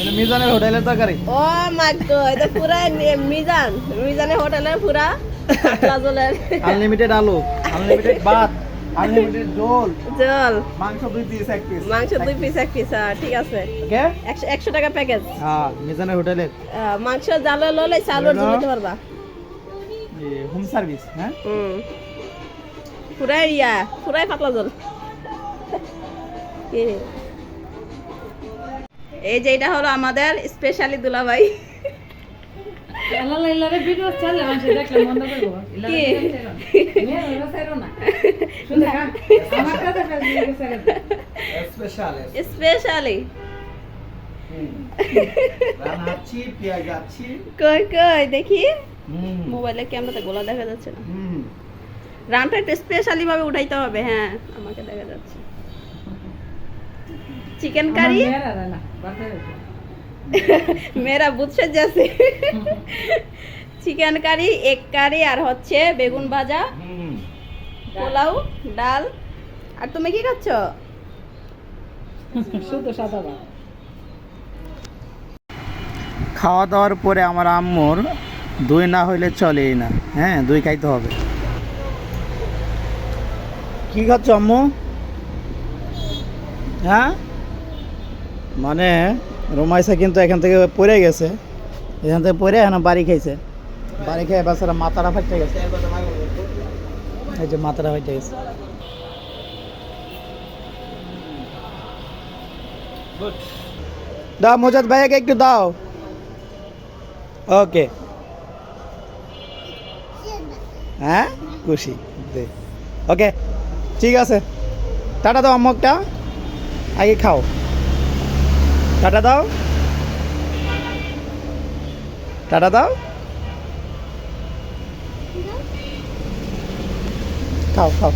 এটা মিজানের হোটেলের তরকারি। ও মাই গড এটা পুরা মিজান। মিজানের হোটেলের পুরা আনলিমিটেড আলু আনলিমিটেড ভাত আনলিমিটেড ঝোল জল। মাংস দুই পিস এক পিস মাংস দুই পিস এক পিস ঠিক আছে। ওকে? একশো একশো টাকা প্যাকেজ হ্যাঁ মিজানের হোটেলের মাংস জালে ললে চালুর Hello? জমিতে পারবা হোম সার্ভিস হ্যাঁ? হুম। পুরাই ইয়া পুরাই পাতলা জল। কি? এই যে এটা হলো আমাদের স্পেশালি দুলাভাই। স্পেশাল কই কই দেখি। হুম। মোবাইলে ক্যামেরাতে গোলা দেখা যাচ্ছে না? হুম। রানটা একটু স্পেশালি ভাবে উঠাইতে হবে হ্যাঁ আমাকে দেখা যাচ্ছে। চিকেন কারি মেয়েরা বুঝছে যাচ্ছে চিকেন কারি এগ কারি আর হচ্ছে বেগুন ভাজা পোলাও ডাল। আর তুমি কি খাচ্ছ? শুধু সাদা ভাত। খাওয়া দাওয়ার পরে আমার আম্মুর দই না হইলে চলেই না। হ্যাঁ দই খাইতে হবে। কি খাচ্ছ আম্মু? হ্যাঁ? মানে রোমাইসা কিন্তু এখান থেকে পড়ে গেছে। এখান থেকে পড়ে এখন বাড়ি খাইছে। বাড়ি খেয়ে বেচারা মাথাটা ফাটতে গেছে। এই যে মাথাটা ফাটতে গেছে। দাও মোজাদ ভাইয়াকে একটু দাও। ওকে। হ্যাঁ? খুশি। ওকে। ঠিক আছে। টাটা দাও আম্মকটা আগে খাও। টাটা দাও। টাটা দাও। খাও খাও।